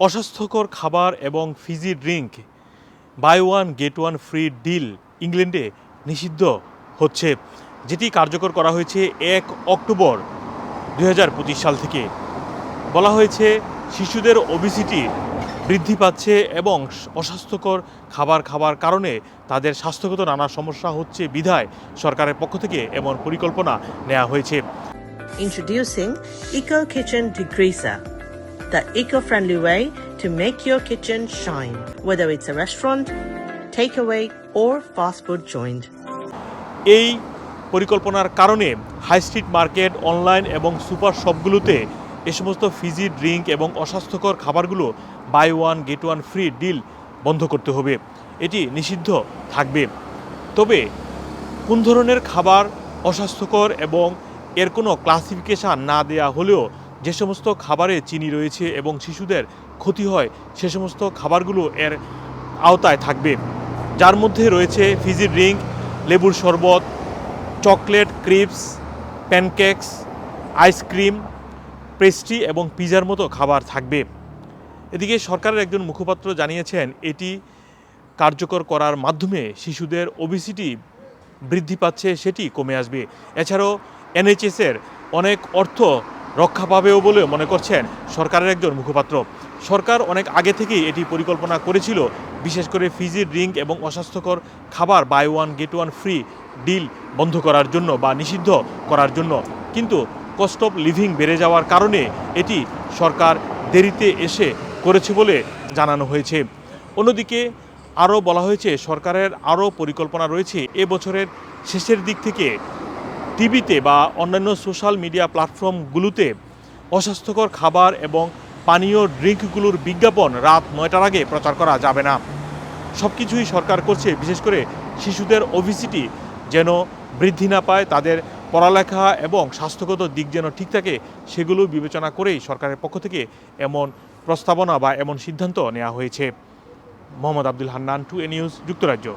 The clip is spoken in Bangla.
অস্বাস্থ্যকর খাবার এবং fizzy drink buy one get one free deal ইংল্যান্ডে নিষিদ্ধ হচ্ছে যেটি কার্যকর করা হয়েছে এক অক্টোবর দু হাজার পঁচিশ সাল থেকে। বলা হয়েছে শিশুদের ওবিসিটি বৃদ্ধি পাচ্ছে এবং অস্বাস্থ্যকর খাবার খাবার কারণে তাদের স্বাস্থ্যগত নানা সমস্যা হচ্ছে বিধায় সরকারের পক্ষ থেকে এমন পরিকল্পনা নেওয়া হয়েছে। Introducing Eco Kitchen Degreaser, the eco-friendly way to make your kitchen shine, whether it's a restaurant, takeaway, or fast food joint. এই পরিকল্পনার কারণে হাই স্ট্রিট মার্কেট অনলাইন এবং সুপার শপগুলোতে এ সমস্ত ফিজি ড্রিঙ্ক এবং অস্বাস্থ্যকর খাবারগুলো buy one get one free deal বন্ধ করতে হবে। এটি নিষিদ্ধ থাকবে। তবে কোন ধরনের খাবার অস্বাস্থ্যকর এবং এর কোনো ক্লাসিফিকেশান না দেয়া হলেও যে সমস্ত খাবারে চিনি রয়েছে এবং শিশুদের ক্ষতি হয়, সে সমস্ত খাবারগুলো এর আওতায় থাকবে। যার মধ্যে রয়েছে ফিজি ড্রিঙ্ক লেবুর শরবত, chocolate, crisps, pancakes, ice cream, pastry এবং পিজার মতো খাবার থাকবে। এদিকে সরকারের একজন মুখপাত্র জানিয়েছেন, এটি কার্যকর করার মাধ্যমে শিশুদের ওবিসিটি বৃদ্ধি পাচ্ছে, সেটি কমে আসবে। এছাড়াও এনএইচএসের অনেক অর্থ রক্ষা পাবেও বলে মনে করছেন সরকারের একজন মুখপাত্র। সরকার অনেক আগে থেকেই এটি পরিকল্পনা করেছিল, বিশেষ করে ফিজি ড্রিঙ্ক এবং অস্বাস্থ্যকর খাবার buy one get one free deal বন্ধ করার জন্য বা নিষিদ্ধ করার জন্য। কিন্তু কস্ট অফ লিভিং বেড়ে যাওয়ার কারণে এটি সরকার দেরিতে এসে করেছে বলে জানানো হয়েছে। অন্যদিকে আরও বলা হয়েছে, সরকারের আরও পরিকল্পনা রয়েছে, এ বছরের শেষের দিক থেকে টিভিতে বা অন্যান্য সোশ্যাল মিডিয়া প্ল্যাটফর্মগুলোতে অস্বাস্থ্যকর খাবার এবং পানীয় ড্রিঙ্কগুলোর বিজ্ঞাপন রাত নয়টার আগে প্রচার করা যাবে না। সব কিছুই সরকার করছে, বিশেষ করে শিশুদের ওবিসিটি যেন বৃদ্ধি না পায়, তাদের পড়ালেখা এবং স্বাস্থ্যগত দিক যেন ঠিক থাকে, সেগুলো বিবেচনা করেই সরকারের পক্ষ থেকে এমন প্রস্তাবনা বা এমন সিদ্ধান্ত নেওয়া হয়েছে। Mohammad Abdul Hannan, two A news, যুক্তরাজ্য।